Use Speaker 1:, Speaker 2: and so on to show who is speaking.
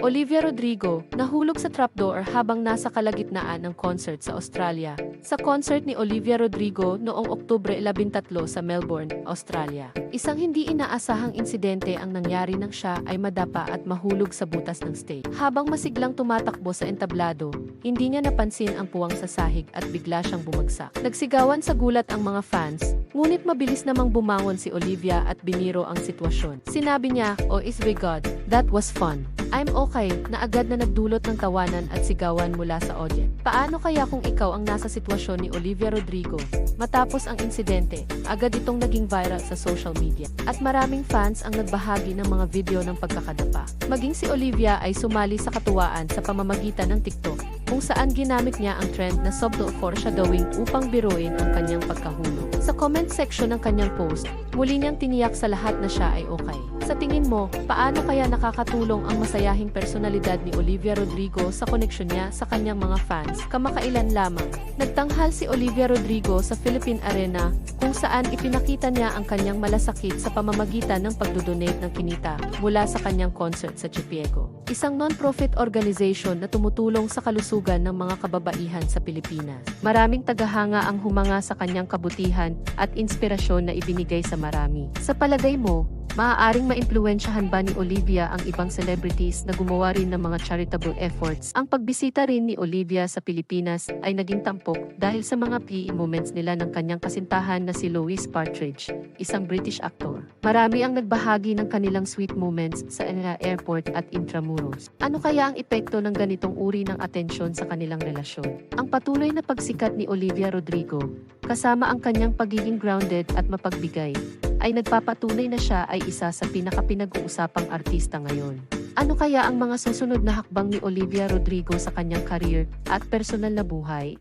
Speaker 1: Olivia Rodrigo, nahulog sa trapdoor habang nasa kalagitnaan ng concert sa Australia. Sa concert ni Olivia Rodrigo noong Oktubre 13 sa Melbourne, Australia. Isang hindi inaasahang insidente ang nangyari nang siya ay madapa at mahulog sa butas ng stage. Habang masiglang tumatakbo sa entablado, hindi niya napansin ang puwang sa sahig at bigla siyang bumagsak. Nagsigawan sa gulat ang mga fans, ngunit mabilis namang bumangon si Olivia at biniro ang sitwasyon. Sinabi niya, Oh is we God, that was fun. I'm okay, na agad na nagdulot ng tawanan at sigawan mula sa audience. Paano kaya kung ikaw ang nasa sitwasyon ni Olivia Rodrigo? Matapos ang insidente, agad itong naging viral sa social media. At maraming fans ang nagbahagi ng mga video ng pagkakadapa. Maging si Olivia ay sumali sa katuwaan sa pamamagitan ng TikTok, kung saan ginamit niya ang trend na subtle foreshadowing upang biruin ang kanyang pagkahulog. Sa comment section ng kanyang post, muli niyang tiniyak sa lahat na siya ay okay. Sa tingin mo, paano kaya nakakatulong ang masayahing personalidad ni Olivia Rodrigo sa koneksyon niya sa kanyang mga fans? Kamakailan lamang, nagtanghal si Olivia Rodrigo sa Philippine Arena kung saan ipinakita niya ang kanyang malasakit sa pamamagitan ng pagdodonate ng kinita mula sa kanyang concert sa Chipiego. Isang non-profit organization na tumutulong sa kalusugan ng mga kababaihan sa Pilipinas. Maraming tagahanga ang humanga sa kanyang kabutihan at inspirasyon na ibinigay sa marami. Sa palagay mo, Maaaring maimpluwensyahan ba ni Olivia ang ibang celebrities na gumawa rin ng mga charitable efforts? Ang pagbisita rin ni Olivia sa Pilipinas ay naging tampok dahil sa mga PE moments nila ng kanyang kasintahan na si Louis Partridge, isang British actor. Marami ang nagbahagi ng kanilang sweet moments sa Enra Airport at Intramuros. Ano kaya ang epekto ng ganitong uri ng atensyon sa kanilang relasyon? Ang patuloy na pagsikat ni Olivia Rodrigo, kasama ang kanyang pagiging grounded at mapagbigay, ay nagpapatunay na siya ay isa sa pinakapinag-uusapang artista ngayon. Ano kaya ang mga susunod na hakbang ni Olivia Rodrigo sa kanyang career at personal na buhay?